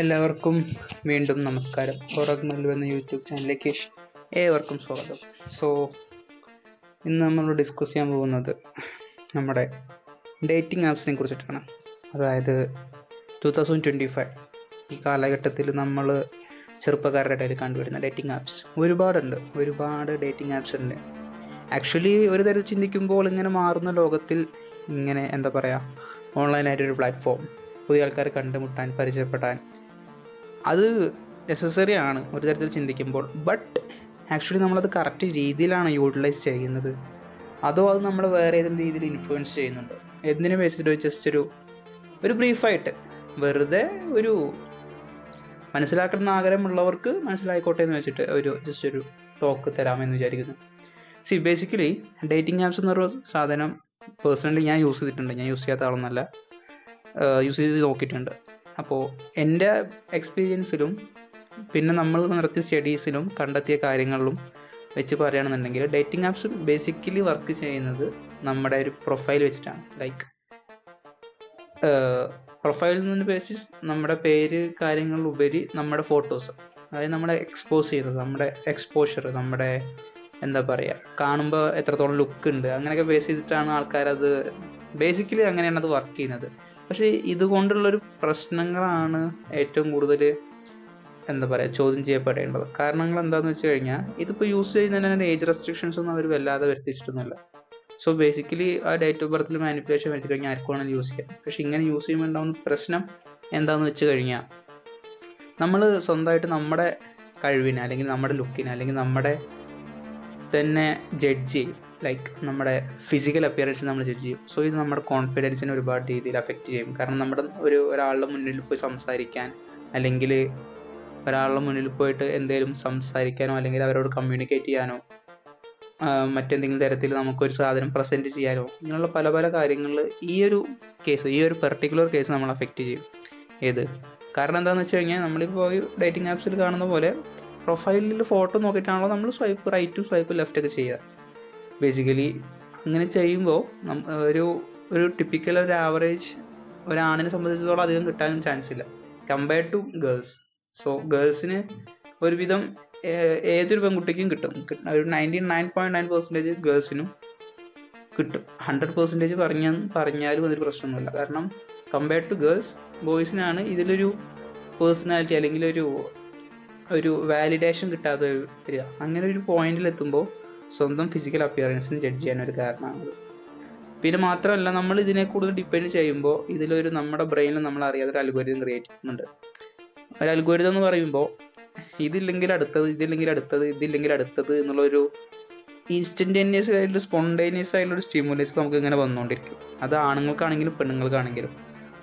എല്ലാവർക്കും വീണ്ടും നമസ്കാരം. ഓറക് നൽവ് എന്ന യൂട്യൂബ് ചാനലിലേക്ക് ഏവർക്കും സ്വാഗതം. സോ ഇന്ന് നമ്മൾ ഡിസ്കസ് ചെയ്യാൻ പോകുന്നത് നമ്മുടെ ഡേറ്റിംഗ് ആപ്സിനെ കുറിച്ചിട്ടാണ്. അതായത് ടു തൗസൻഡ് ട്വന്റി ഫൈവ് ഈ കാലഘട്ടത്തിൽ നമ്മൾ ചെറുപ്പക്കാരുടെ ഇടയിൽ കണ്ടുവരുന്ന ഡേറ്റിംഗ് ആപ്സ് ഒരുപാടുണ്ട്. ഒരുപാട് ഡേറ്റിംഗ് ആപ്സ് ഉണ്ട്. ആക്ച്വലി ഒരു തരത്തിൽ ചിന്തിക്കുമ്പോൾ ഇങ്ങനെ മാറുന്ന ലോകത്തിൽ ഇങ്ങനെ എന്താ പറയുക ഓൺലൈനായിട്ടൊരു പ്ലാറ്റ്ഫോം പുതിയ ആൾക്കാരെ കണ്ടുമുട്ടാൻ പരിചയപ്പെടാൻ അത് നെസസറി ആണ് ഒരു തരത്തിൽ ചിന്തിക്കുമ്പോൾ. ബട്ട് ആക്ച്വലി നമ്മളത് കറക്റ്റ് രീതിയിലാണ് യൂട്ടിലൈസ് ചെയ്യുന്നത്. അതോ അത് നമ്മൾ വേറെ ഏതെങ്കിലും രീതിയിൽ ഇൻഫ്ലുവൻസ് ചെയ്യുന്നുണ്ട്? എന്തിനു വെച്ചിട്ട് ജസ്റ്റ് ഒരു ഒരു ബ്രീഫായിട്ട് വെറുതെ ഒരു മനസ്സിലാക്കുന്ന ആഗ്രഹമുള്ളവർക്ക് മനസ്സിലായിക്കോട്ടെ എന്ന് വെച്ചിട്ട് ഒരു ജസ്റ്റ് ഒരു ടോക്ക് തരാമെന്ന് വിചാരിക്കുന്നു. സി ബേസിക്കലി ഡേറ്റിംഗ് ആപ്സ് എന്നൊരു സാധനം പേഴ്സണലി ഞാൻ യൂസ് ചെയ്തിട്ടുണ്ട്. ഞാൻ യൂസ് ചെയ്യാത്ത ആളൊന്നല്ല. യൂസ് ചെയ്ത് നോക്കിയിട്ടുണ്ട്. അപ്പോൾ എന്റെ എക്സ്പീരിയൻസിലും പിന്നെ നമ്മൾ നടത്തിയ സ്റ്റഡീസിലും കണ്ടെത്തിയ കാര്യങ്ങളിലും വെച്ച് പറയുകയാണെന്നുണ്ടെങ്കിൽ ഡേറ്റിംഗ് ആപ്സ് ബേസിക്കലി വർക്ക് ചെയ്യുന്നത് നമ്മുടെ ഒരു പ്രൊഫൈൽ വെച്ചിട്ടാണ്. ലൈക്ക് പ്രൊഫൈലിൽ നിന്ന് ബേസിസ് നമ്മുടെ പേര് കാര്യങ്ങൾ ഉപരി നമ്മുടെ ഫോട്ടോസ് അതായത് നമ്മളെ എക്സ്പോസ് ചെയ്യുന്നത് നമ്മുടെ എക്സ്പോഷർ നമ്മുടെ എന്താ പറയുക കാണുമ്പോൾ എത്രത്തോളം ലുക്ക് ഉണ്ട് അങ്ങനെയൊക്കെ ബേസ് ചെയ്തിട്ടാണ് ആൾക്കാരത് ബേസിക്കലി അങ്ങനെയാണ് അത് വർക്ക് ചെയ്യുന്നത്. പക്ഷേ ഇതുകൊണ്ടുള്ളൊരു പ്രശ്നങ്ങളാണ് ഏറ്റവും കൂടുതൽ എന്താ പറയുക ചോദ്യം ചെയ്യപ്പെടേണ്ടത്. കാരണങ്ങൾ എന്താണെന്ന് വെച്ച് കഴിഞ്ഞാൽ ഇതിപ്പോൾ യൂസ് ചെയ്യുന്നതിന് ഏജ് റെസ്ട്രിക്ഷൻസ് ഒന്നും അവർ വല്ലാതെ വരുത്തിച്ചിട്ടൊന്നുമില്ല. സോ ബേസിക്കലി ആ ഡേറ്റ് ഓഫ് ബർത്തിൽ മാനിപ്പുലേഷൻ വരുത്തി കഴിഞ്ഞാൽ ആർക്കും വേണമെങ്കിലും യൂസ് ചെയ്യാം. പക്ഷെ ഇങ്ങനെ യൂസ് ചെയ്യുമ്പോൾ ഉണ്ടാകുന്ന പ്രശ്നം എന്താണെന്ന് വെച്ച് കഴിഞ്ഞാൽ നമ്മൾ സ്വന്തമായിട്ട് നമ്മുടെ കഴിവിനെ അല്ലെങ്കിൽ നമ്മുടെ ലുക്കിനെ അല്ലെങ്കിൽ നമ്മുടെ തന്നെ ജഡ്ജ് ചെയ്യും. ലൈക്ക് നമ്മുടെ ഫിസിക്കൽ അപ്പിയറൻസ് നമ്മൾ ജഡ്ജ് ചെയ്യും. സോ ഇത് നമ്മുടെ കോൺഫിഡൻസിനെ ഒരുപാട് രീതിയിൽ അഫക്റ്റ് ചെയ്യും. കാരണം നമ്മുടെ ഒരു ഒരാളുടെ മുന്നിൽ പോയി സംസാരിക്കാൻ അല്ലെങ്കിൽ ഒരാളുടെ മുന്നിൽ പോയിട്ട് എന്തെങ്കിലും സംസാരിക്കാനോ അല്ലെങ്കിൽ അവരോട് കമ്മ്യൂണിക്കേറ്റ് ചെയ്യാനോ മറ്റെന്തെങ്കിലും തരത്തിൽ നമുക്കൊരു സാധനം പ്രസന്റ് ചെയ്യാനോ ഇങ്ങനെയുള്ള പല പല കാര്യങ്ങളിൽ ഈ ഒരു കേസ് ഈ ഒരു പെർട്ടിക്കുലർ കേസ് നമ്മൾ അഫക്റ്റ് ചെയ്യും. ഏത്? കാരണം എന്താണെന്ന് വെച്ച് കഴിഞ്ഞാൽ നമ്മളിപ്പോൾ ഡേറ്റിംഗ് ആപ്സിൽ കാണുന്ന പോലെ പ്രൊഫൈലിൽ ഫോട്ടോ നോക്കിയിട്ടാണല്ലോ നമ്മൾ സ്വൈപ്പ് റൈറ്റും സ്വൈപ്പ് ലെഫ്റ്റ് ഒക്കെ ചെയ്യുക. ബേസിക്കലി അങ്ങനെ ചെയ്യുമ്പോൾ ഒരു ഒരു ടിപ്പിക്കൽ ഒരു ആവറേജ് ഒരാണിനെ സംബന്ധിച്ചിടത്തോളം അധികം കിട്ടാനും ചാൻസ് ഇല്ല. കമ്പയർഡ് ടു ഗേൾസ് സോ ഗേൾസിന് ഒരുവിധം ഏതൊരു പെൺകുട്ടിക്കും കിട്ടും. ഒരു ninety nine point nine percentage ഗേൾസിനും കിട്ടും. ഹൺഡ്രഡ് പെർസെന്റേജ് പറഞ്ഞു പറഞ്ഞാലും അതൊരു പ്രശ്നമൊന്നുമില്ല. കാരണം കമ്പയർഡ് ടു ഗേൾസ് ബോയ്സിനാണ് ഇതിലൊരു പേഴ്സണാലിറ്റി അല്ലെങ്കിൽ ഒരു ഒരു വാലിഡേഷൻ കിട്ടാതെ വരിക അങ്ങനെ ഒരു പോയിന്റിൽ എത്തുമ്പോൾ സ്വന്തം ഫിസിക്കൽ അപ്പിയറൻസിന് ജഡ്ജ് ചെയ്യാൻ ഒരു കാരണമാണത്. പിന്നെ മാത്രമല്ല നമ്മൾ ഇതിനെ കൂടുതൽ ഡിപ്പെൻഡ് ചെയ്യുമ്പോൾ ഇതിലൊരു നമ്മുടെ ബ്രെയിനിൽ നമ്മൾ അറിയാതെ ഒരു അൽഗോരിതം ക്രിയേറ്റ് ചെയ്യുന്നുണ്ട്. ഒരു അൽഗോരിതം എന്ന് പറയുമ്പോൾ ഇതില്ലെങ്കിൽ അടുത്തത് ഇതില്ലെങ്കിൽ അടുത്തത് ഇതില്ലെങ്കിൽ അടുത്തത് എന്നുള്ളൊരു ഇൻസ്റ്റന്റേനിയസ് ആയിട്ടുള്ള സ്പോണ്ടേനിയസ് ആയിട്ടുള്ള ഒരു സ്റ്റിമുലേസ് നമുക്ക് ഇങ്ങനെ വന്നുകൊണ്ടിരിക്കും അത് ആണുങ്ങൾക്കാണെങ്കിലും പെണ്ണുങ്ങൾക്കാണെങ്കിലും.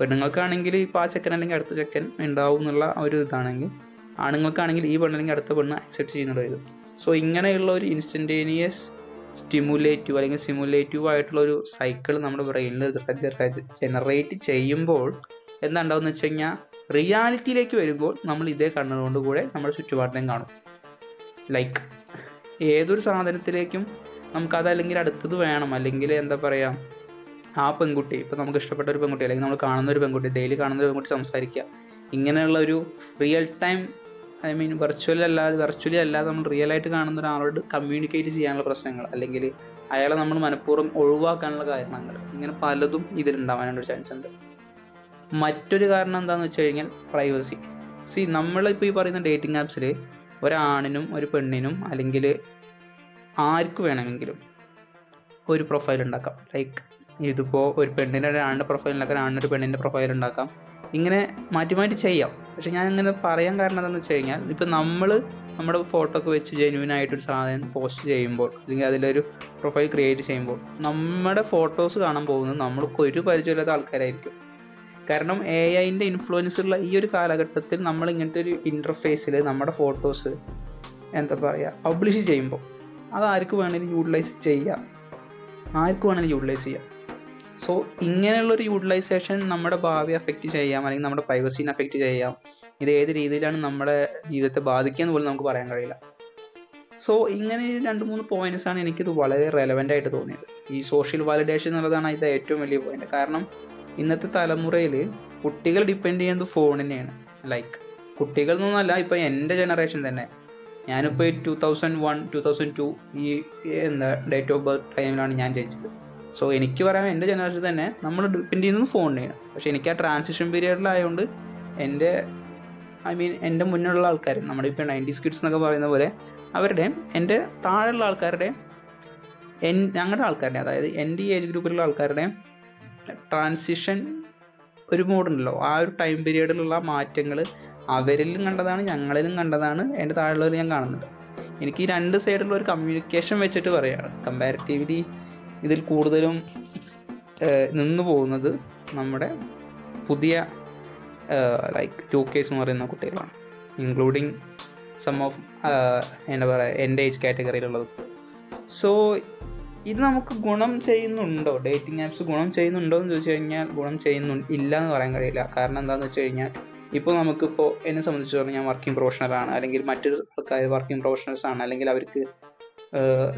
പെണ്ണുങ്ങൾക്കാണെങ്കിൽ ഇപ്പോൾ ആ ചെക്കൻ അല്ലെങ്കിൽ അടുത്ത ചെക്കൻ ഉണ്ടാവും എന്നുള്ള ഒരു ഇതാണെങ്കിൽ ആണുങ്ങൾക്കാണെങ്കിൽ ഈ പെണ്ണല്ലെങ്കിൽ അടുത്ത പെണ്ണ് അക്സെപ്റ്റ് ചെയ്യുന്നുണ്ടായത് സോ ഇങ്ങനെയുള്ള ഒരു ഇൻസ്റ്റന്റേനിയസ് സ്റ്റിമുലേറ്റീവ് അല്ലെങ്കിൽ സിമുലേറ്റീവ് ആയിട്ടുള്ള ഒരു സൈക്കിൾ നമ്മുടെ ബ്രെയിനിൽ ജനറേറ്റ് ചെയ്യുമ്പോൾ എന്താണ്ടാവുന്ന വെച്ച് കഴിഞ്ഞാൽ റിയാലിറ്റിയിലേക്ക് വരുമ്പോൾ നമ്മൾ ഇതേ കണ്ണുകൊണ്ട് കൂടെ നമ്മുടെ ചുറ്റുപാടിനെയും കാണും. ലൈക്ക് ഏതൊരു സാധനത്തിലേക്കും നമുക്ക് അതല്ലെങ്കിൽ അടുത്തത് വേണം. അല്ലെങ്കിൽ എന്താ പറയുക ആ പെൺകുട്ടി ഇപ്പോൾ നമുക്ക് ഇഷ്ടപ്പെട്ട ഒരു പെൺകുട്ടി അല്ലെങ്കിൽ നമ്മൾ കാണുന്ന ഒരു പെൺകുട്ടി ഡെയിലി കാണുന്ന ഒരു പെൺകുട്ടി സംസാരിക്കുക. ഇങ്ങനെയുള്ള ഒരു real time I mean virtual അല്ലാതെ വെർച്വലി അല്ലാതെ നമ്മൾ റിയൽ ആയിട്ട് കാണുന്ന ഒരാളോട് കമ്മ്യൂണിക്കേറ്റ് ചെയ്യാനുള്ള പ്രശ്നങ്ങൾ അല്ലെങ്കിൽ അയാളെ നമ്മൾ മനഃപൂർവം ഒഴിവാക്കാനുള്ള കാരണങ്ങൾ ഇങ്ങനെ പലതും ഇതിലുണ്ടാവാനുള്ള ചാൻസ് ഉണ്ട്. മറ്റൊരു കാരണം എന്താണെന്ന് വെച്ച് കഴിഞ്ഞാൽ പ്രൈവസി സി നമ്മളിപ്പോൾ ഈ പറയുന്ന ഡേറ്റിംഗ് ആപ്സിൽ ഒരാണിനും ഒരു പെണ്ണിനും അല്ലെങ്കിൽ ആർക്ക് വേണമെങ്കിലും ഒരു പ്രൊഫൈൽ ഉണ്ടാക്കാം. ലൈക്ക് ഇതിപ്പോൾ ഒരു പെണ്ണിന്റെ ഒരാണിന്റെ പ്രൊഫൈൽ ഉണ്ടാക്കാം ഒരാണിന്റെ പെണ്ണിന്റെ പ്രൊഫൈൽ ഉണ്ടാക്കാം. ഇങ്ങനെ മാറ്റി മാറ്റി ചെയ്യാം. പക്ഷെ ഞാൻ ഇങ്ങനെ പറയാൻ കാരണം എന്താണെന്ന് വെച്ച് കഴിഞ്ഞാൽ ഇപ്പം നമ്മൾ നമ്മുടെ ഫോട്ടോ ഒക്കെ വെച്ച് ജെന്യൂൻ ആയിട്ടൊരു സാധനം പോസ്റ്റ് ചെയ്യുമ്പോൾ അല്ലെങ്കിൽ അതിലൊരു പ്രൊഫൈൽ ക്രിയേറ്റ് ചെയ്യുമ്പോൾ നമ്മുടെ ഫോട്ടോസ് കാണാൻ പോകുന്നത് നമ്മൾക്ക് ഒരു പരിചയമില്ലാത്ത ആൾക്കാരായിരിക്കും. കാരണം എ ഐന്റെ ഇൻഫ്ലുവൻസ് ഉള്ള ഈ ഒരു കാലഘട്ടത്തിൽ നമ്മൾ ഇങ്ങനത്തെ ഒരു ഇന്റർഫേസിൽ നമ്മുടെ ഫോട്ടോസ് എന്താ പറയുക പബ്ലിഷ് ചെയ്യുമ്പോൾ അത് ആർക്ക് വേണമെങ്കിലും യൂട്ടിലൈസ് ചെയ്യാം. ആർക്ക് വേണമെങ്കിലും യൂട്ടിലൈസ് ചെയ്യാം. സോ ഇങ്ങനെയുള്ളൊരു യൂട്ടിലൈസേഷൻ നമ്മുടെ ഭാവി അഫക്റ്റ് ചെയ്യാം അല്ലെങ്കിൽ നമ്മുടെ പ്രൈവസീനെ അഫക്റ്റ് ചെയ്യാം. ഇത് ഏത് രീതിയിലാണ് നമ്മുടെ ജീവിതത്തെ ബാധിക്കുക എന്ന് പോലും നമുക്ക് പറയാൻ കഴിയില്ല. സോ ഇങ്ങനെ രണ്ട് മൂന്ന് പോയിന്റ്സ് ആണ് എനിക്കിത് വളരെ റെലവെന്റ് ആയിട്ട് തോന്നിയത്. ഈ സോഷ്യൽ വാലിഡേഷൻ എന്നുള്ളതാണ് ഇത് ഏറ്റവും വലിയ പോയിന്റ് കാരണം ഇന്നത്തെ തലമുറയിൽ കുട്ടികൾ ഡിപ്പെൻഡ് ചെയ്യുന്നത് ഫോണിനെയാണ് ലൈക്ക് കുട്ടികൾ എന്നൊന്നല്ല ഇപ്പോൾ എന്റെ ജനറേഷൻ തന്നെ. ഞാനിപ്പോൾ two thousand one two thousand two ഈ എന്താ ഡേറ്റ് ഓഫ് ബർത്ത് ടൈമിലാണ് ഞാൻ ജനിച്ചത്. സോ എനിക്ക് പറയാൻ എന്റെ ജനറേഷൻ തന്നെ നമ്മൾ ഡിപ്പെൻഡ് ചെയ്യുന്നത് ഫോണിനെയാണ് പക്ഷെ എനിക്ക് ആ ട്രാൻസിഷൻ പീരീഡിലായതുകൊണ്ട് എന്റെ ഐ മീൻ എന്റെ മുന്നിലുള്ള ആൾക്കാർ നമ്മുടെ ഇപ്പോൾ നയന്റീസ് കിഡ്സ് എന്നൊക്കെ പറയുന്ന പോലെ അവരുടെയും എന്റെ താഴെയുള്ള ആൾക്കാരുടെയും എൻ ഞങ്ങളുടെ ആൾക്കാരുടെ അതായത് എന്റെ ഈ ഏജ് ഗ്രൂപ്പിലുള്ള ആൾക്കാരുടെയും ട്രാൻസിഷൻ ഒരു മോഡുണ്ടല്ലോ ആ ഒരു ടൈം പീരീഡിലുള്ള മാറ്റങ്ങൾ അവരിലും കണ്ടതാണ് ഞങ്ങളിലും കണ്ടതാണ് എന്റെ താഴെയുള്ളവർ ഞാൻ കാണുന്നുണ്ട് എനിക്ക് ഈ രണ്ട് സൈഡിലുള്ള ഒരു കമ്മ്യൂണിക്കേഷൻ വെച്ചിട്ട് പറയുകയാണ് കമ്പാരിറ്റീവ്ലി ഇതിൽ കൂടുതലും നിന്നു പോകുന്നത് നമ്മുടെ പുതിയ ലൈക്ക് ടു കേസ് എന്ന് പറയുന്ന കുട്ടികളാണ്. ഇൻക്ലൂഡിങ് സം ഓഫ് എന്താ പറയുക എന്റെ ഏജ് കാറ്റഗറിയിലുള്ളത് സോ ഇത് നമുക്ക് ഗുണം ചെയ്യുന്നുണ്ടോ? ഡേറ്റിംഗ് ആപ്സ് ഗുണം ചെയ്യുന്നുണ്ടോ എന്ന് ചോദിച്ചു കഴിഞ്ഞാൽ ഗുണം ചെയ്യുന്നു ഇല്ല എന്ന് പറയാൻ കഴിയില്ല. കാരണം എന്താണെന്ന് വെച്ച് കഴിഞ്ഞാൽ ഇപ്പോൾ നമുക്കിപ്പോൾ എന്നെ സംബന്ധിച്ചിടത്തോളം ഞാൻ വർക്കിംഗ് പ്രൊഫഷണലാണ് അല്ലെങ്കിൽ മറ്റൊരു ആൾക്കാർ വർക്കിംഗ് പ്രൊഫഷണൽസ് ആണ്. അല്ലെങ്കിൽ അവർക്ക്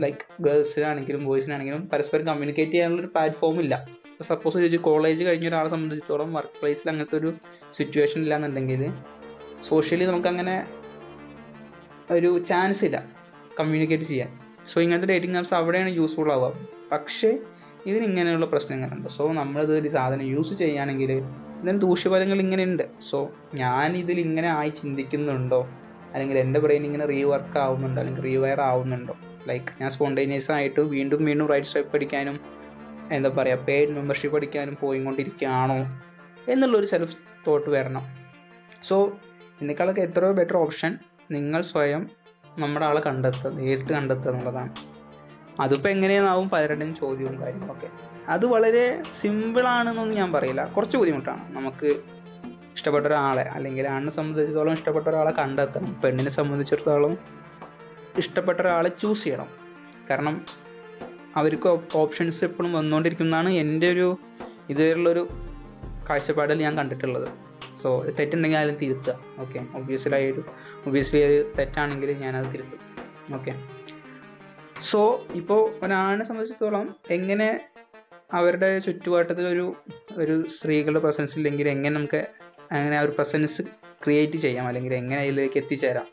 ലൈക്ക് ഗേൾസിനാണെങ്കിലും ബോയ്സിനാണെങ്കിലും പരസ്പരം കമ്മ്യൂണിക്കേറ്റ് ചെയ്യാനുള്ള ഒരു പ്ലാറ്റ്ഫോം ഇല്ല. ഇപ്പോൾ സപ്പോസ് ഒരു കോളേജ് കഴിഞ്ഞ ഒരാളെ സംബന്ധിച്ചിടത്തോളം വർക്ക് പ്ലേസിൽ അങ്ങനത്തെ ഒരു സിറ്റുവേഷൻ ഇല്ല എന്നുണ്ടെങ്കിൽ സോഷ്യലി നമുക്കങ്ങനെ ഒരു ചാൻസ് ഇല്ല കമ്മ്യൂണിക്കേറ്റ് ചെയ്യാൻ. സോ ഇങ്ങനത്തെ ഡേറ്റിംഗ് ആപ്സ് അവിടെയാണ് യൂസ്ഫുൾ ആവുക. പക്ഷേ ഇതിന് ഇങ്ങനെയുള്ള പ്രശ്നങ്ങളുണ്ട്. സോ നമ്മളിത് ഒരു സാധനം യൂസ് ചെയ്യുകയാണെങ്കിൽ ഇതിന് ദൂഷ്യഫലങ്ങൾ ഇങ്ങനെയുണ്ട്. സോ ഞാൻ ഇതിൽ ഇങ്ങനെ ആയി ചിന്തിക്കുന്നുണ്ടോ? അല്ലെങ്കിൽ എന്റെ ബ്രെയിൻ ഇങ്ങനെ റീവർക്ക് ആവുന്നുണ്ടോ? അല്ലെങ്കിൽ റീവയർ ആവുന്നുണ്ടോ? ലൈക്ക് ഞാൻ സ്പോണ്ടേനിയസ് ആയിട്ട് വീണ്ടും വീണ്ടും റൈറ്റ് സ്റ്റെപ്പ് പഠിക്കാനും എന്താ പറയുക പെയ്ഡ് മെമ്പർഷിപ്പ് പഠിക്കാനും പോയിക്കൊണ്ടിരിക്കുകയാണോ എന്നുള്ളൊരു സെൽഫ് തോട്ട് വരണം. സോ ഇതിനേക്കാളൊക്കെ എത്രയോ ബെറ്റർ ഓപ്ഷൻ നിങ്ങൾ സ്വയം നമ്മുടെ ആളെ കണ്ടെത്തുക നേരിട്ട് കണ്ടെത്തുക എന്നുള്ളതാണ്. അതിപ്പോൾ എങ്ങനെയാണാവും പലരുടെയും ചോദ്യവും കാര്യങ്ങളൊക്കെ. അത് വളരെ സിമ്പിളാണെന്നൊന്നും ഞാൻ പറയില്ല. കുറച്ച് ബുദ്ധിമുട്ടാണ്. നമുക്ക് ഇഷ്ടപ്പെട്ട ഒരാളെ അല്ലെങ്കിൽ ആണിനെ സംബന്ധിച്ചിടത്തോളം ഇഷ്ടപ്പെട്ട ഒരാളെ കണ്ടെത്തണം. പെണ്ണിനെ സംബന്ധിച്ചിടത്തോളം ഇഷ്ടപ്പെട്ട ഒരാളെ ചൂസ് ചെയ്യണം. കാരണം അവർക്ക് ഓപ്ഷൻസ് എപ്പോഴും വന്നുകൊണ്ടിരിക്കുന്നതാണ് എന്റെ ഒരു ഇതുവരെയുള്ളൊരു കാഴ്ചപ്പാടിൽ ഞാൻ കണ്ടിട്ടുള്ളത്. സോ തെറ്റുണ്ടെങ്കിൽ അതിൽ തിരുത്തുക. ഓക്കെ ഒബ്വിയസ്ലി ആയിട്ട് ഒബ്വിയസ്ലി അത് തെറ്റാണെങ്കിൽ ഞാനത് തിരുത്തും. ഓക്കെ സോ ഇപ്പോൾ ഒരാളിനെ സംബന്ധിച്ചിടത്തോളം എങ്ങനെ അവരുടെ ചുറ്റുപാട്ടത്തിൽ ഒരു ഒരു സ്ത്രീകളുടെ പ്രസൻസ് ഇല്ലെങ്കിൽ എങ്ങനെ നമുക്ക് അങ്ങനെ ആ ഒരു പ്രസൻസ് ക്രിയേറ്റ് ചെയ്യാം? അല്ലെങ്കിൽ എങ്ങനെ അതിലേക്ക് എത്തിച്ചേരാം?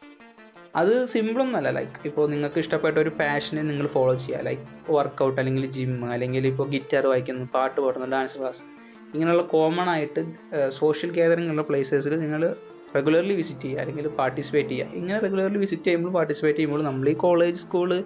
അത് സിമ്പിളൊന്നുമല്ല ലൈക്ക് ഇപ്പോൾ നിങ്ങൾക്ക് ഇഷ്ടപ്പെട്ട ഒരു പാഷനെ നിങ്ങൾ ഫോളോ ചെയ്യുക. ലൈക്ക് വർക്കൗട്ട് അല്ലെങ്കിൽ ജിം അല്ലെങ്കിൽ ഇപ്പോൾ ഗിറ്റാർ വായിക്കുന്നു പാട്ട് പാടുന്നു ഡാൻസ് ക്ലാസ് ഇങ്ങനെയുള്ള കോമൺ ആയിട്ട് സോഷ്യൽ ഗാദറിംഗ് ഉള്ള പ്ലേസസിൽ നിങ്ങൾ റെഗുലർലി വിസിറ്റ് ചെയ്യുക. അല്ലെങ്കിൽ പാർട്ടിസിപ്പേറ്റ് ചെയ്യുക. ഇങ്ങനെ റെഗുലർലി വിസിറ്റ് ചെയ്യുമ്പോൾ പാർട്ടിസിപ്പേറ്റ് ചെയ്യുമ്പോൾ നമ്മൾ ഈ കോളേജ് സ്കൂൾ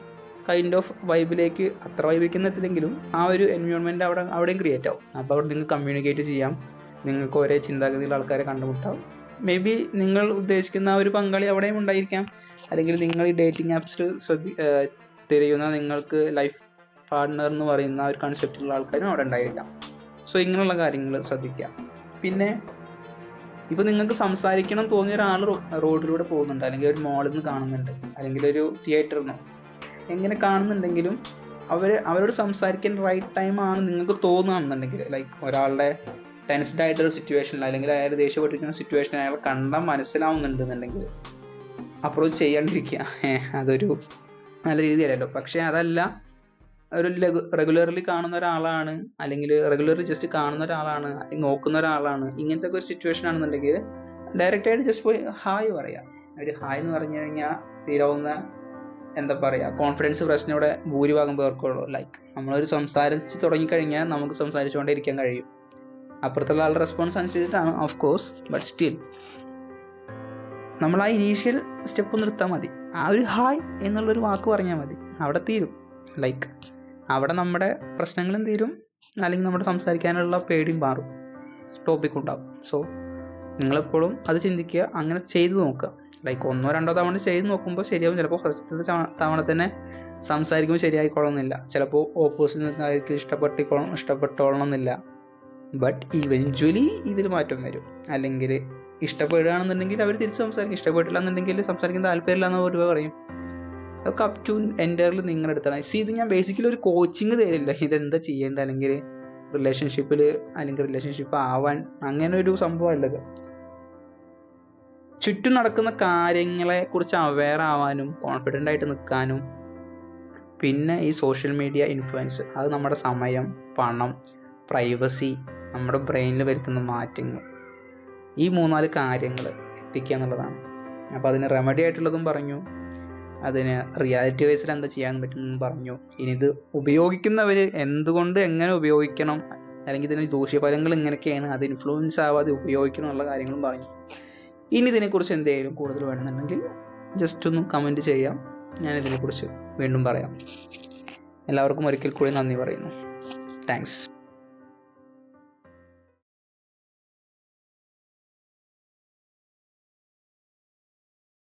കൈൻഡ് ഓഫ് വൈബിലേക്ക് അത്ര വൈബിലേക്ക് എത്തില്ലെങ്കിലും ആ ഒരു എൻവയോൺമെന്റ് അവിടെ അവിടെയും ക്രിയേറ്റ് ആവും. അപ്പോൾ അവിടെ നിങ്ങൾക്ക് കമ്മ്യൂണിക്കേറ്റ് ചെയ്യാം. നിങ്ങൾക്ക് ഒരേ ചിന്താഗതിയിലുള്ള ആൾക്കാരെ കണ്ടുമുട്ടാം. മേ ബി നിങ്ങൾ ഉദ്ദേശിക്കുന്ന ആ ഒരു പങ്കാളി അവിടെയും ഉണ്ടായിരിക്കാം. അല്ലെങ്കിൽ നിങ്ങൾ ഈ ഡേറ്റിംഗ് ആപ്സിൽ ശ്രദ്ധി തിരയുന്ന നിങ്ങൾക്ക് ലൈഫ് പാർട്ണർ എന്ന് പറയുന്ന ഒരു കൺസെപ്റ്റിലുള്ള ആൾക്കാരും അവിടെ ഉണ്ടായിരിക്കാം. സോ ഇങ്ങനെയുള്ള കാര്യങ്ങൾ ശ്രദ്ധിക്കുക. പിന്നെ ഇപ്പൊ നിങ്ങൾക്ക് സംസാരിക്കണം തോന്നിയ ഒരാൾ റോഡിലൂടെ പോകുന്നുണ്ട്. അല്ലെങ്കിൽ ഒരു മോളിൽ നിന്ന് കാണുന്നുണ്ട്. അല്ലെങ്കിൽ ഒരു തിയേറ്ററിൽ നിന്നോ എങ്ങനെ കാണുന്നുണ്ടെങ്കിലും അവർ അവരോട് സംസാരിക്കാൻ റൈറ്റ് ടൈം ആണ് നിങ്ങൾക്ക് തോന്നുകയാണെന്നുണ്ടെങ്കിൽ ലൈക്ക് ഒരാളുടെ ടെൻസ്ഡ് ആയിട്ടുള്ള സിറ്റുവേഷനിൽ അല്ലെങ്കിൽ അയാൾ ദേഷ്യപ്പെട്ടിരിക്കുന്ന സിറ്റുവേഷൻ അയാൾ കണ്ടാൽ മനസ്സിലാവുന്നുണ്ടെന്നുണ്ടെങ്കിൽ അപ്രോച്ച് ചെയ്യാണ്ടിരിക്കുക. അതൊരു നല്ല രീതിയല്ലല്ലോ. പക്ഷേ അതല്ല ഒരു റെഗുലർലി കാണുന്ന ഒരാളാണ് അല്ലെങ്കിൽ റെഗുലർലി ജസ്റ്റ് കാണുന്ന ഒരാളാണ് നോക്കുന്ന ഒരാളാണ് ഇങ്ങനത്തെ ഒരു സിറ്റുവേഷൻ ആണെന്നുണ്ടെങ്കിൽ ഡയറക്റ്റ് ആയിട്ട് ജസ്റ്റ് പോയി ഹായ് പറയാം. ഒരു ഹായ് എന്ന് പറഞ്ഞു കഴിഞ്ഞാൽ തീരാവുന്ന എന്താ പറയുക കോൺഫിഡൻസ് പ്രശ്നം ഇവിടെ ഭൂരിഭാഗം പേർക്കുള്ളൂ. ലൈക്ക് നമ്മളൊരു സംസാരിച്ച് തുടങ്ങിക്കഴിഞ്ഞാൽ നമുക്ക് സംസാരിച്ചുകൊണ്ടേ ഇരിക്കാൻ കഴിയും. അപ്പുറത്തുള്ള ആളുടെ റെസ്പോൺസ് അനുസരിച്ചിട്ടാണ് ഓഫ് കോഴ്സ് ബട്ട് സ്റ്റിൽ നമ്മൾ ആ ഇനീഷ്യൽ സ്റ്റെപ്പ് നിർത്താൽ മതി. ആ ഒരു ഹായ് എന്നുള്ളൊരു വാക്ക് പറഞ്ഞാൽ മതി. അവിടെ തീരും. ലൈക്ക് അവിടെ നമ്മുടെ പ്രശ്നങ്ങളും തീരും? അല്ലെങ്കിൽ നമ്മുടെ സംസാരിക്കാനുള്ള പേടിയും മാറും. ടോപ്പിക് ഉണ്ടാവും. സോ നിങ്ങളെപ്പോഴും അത് ചിന്തിക്കുക. അങ്ങനെ ചെയ്തു നോക്കുക. ലൈക്ക് ഒന്നോ രണ്ടോ തവണ ചെയ്ത് നോക്കുമ്പോൾ ശരിയാവും. ചിലപ്പോൾ ഫസ്റ്റത്തെ തവണ തന്നെ സംസാരിക്കുമ്പോൾ ശരിയായിക്കോളണമെന്നില്ല ചിലപ്പോൾ ഓപ്പോസിറ്റ് ഇഷ്ടപ്പെട്ടിക്കോളം ഇഷ്ടപ്പെട്ടോളണമെന്നില്ല ബട്ട് ഇവഞ്ച്വലി ഇതിൽ മാറ്റം വരും. അല്ലെങ്കിൽ ഇഷ്ടപ്പെടുകയാണെന്നുണ്ടെങ്കിൽ അവർ തിരിച്ച് സംസാരിക്കും. ഇഷ്ടപ്പെട്ടില്ല എന്നുണ്ടെങ്കിൽ സംസാരിക്കാൻ താല്പര്യമില്ല എന്ന് ഒരു പറയും. അതൊക്കെ അപ് ടു എന്റെ നിങ്ങളുടെ അടുത്താണ്. സി ഇത് ഞാൻ ബേസിക്കലി ഒരു കോച്ചിങ് തരില്ല. ഇതെന്താ ചെയ്യേണ്ടത്? അല്ലെങ്കിൽ റിലേഷൻഷിപ്പിൽ അല്ലെങ്കിൽ റിലേഷൻഷിപ്പ് ആവാൻ അങ്ങനെ ഒരു സംഭവം അല്ലത് ചുറ്റും നടക്കുന്ന കാര്യങ്ങളെ കുറിച്ച് അവെയർ ആവാനും കോൺഫിഡന്റ് ആയിട്ട് നിൽക്കാനും പിന്നെ ഈ സോഷ്യൽ മീഡിയ ഇൻഫ്ലുവൻസ് അത് നമ്മുടെ സമയം പണം പ്രൈവസി നമ്മുടെ ബ്രെയിനിൽ വരുത്തുന്ന മാറ്റങ്ങൾ. ഈ മൂന്നാൽ കാര്യങ്ങൾ എത്തിക്കുക എന്നുള്ളതാണ്. അപ്പോൾ അതിന് റെമഡി ആയിട്ടുള്ളതും പറഞ്ഞു. അതിന് റിയാലിറ്റി വൈസിൽ എന്താ ചെയ്യാൻ പറ്റുമെന്നും പറഞ്ഞു. ഇനി ഇത് ഉപയോഗിക്കുന്നവർ എന്തുകൊണ്ട് എങ്ങനെ ഉപയോഗിക്കണം? അല്ലെങ്കിൽ ഇതിന് ദൂഷ്യഫലങ്ങൾ ഇങ്ങനെയൊക്കെയാണ് അത് ഇൻഫ്ലുവൻസ് ആവാതെ ഉപയോഗിക്കണം എന്നുള്ള കാര്യങ്ങളും പറഞ്ഞു. ഇനി ഇതിനെക്കുറിച്ച് എന്തെങ്കിലും കൂടുതൽ വേണമെന്നുണ്ടെങ്കിൽ ജസ്റ്റ് ഒന്ന് കമന്റ് ചെയ്യാം. ഞാൻ ഇതിനെക്കുറിച്ച് വീണ്ടും പറയാം. എല്ലാവർക്കും ഒരിക്കൽ കൂടി നന്ദി പറയുന്നു. താങ്ക്സ്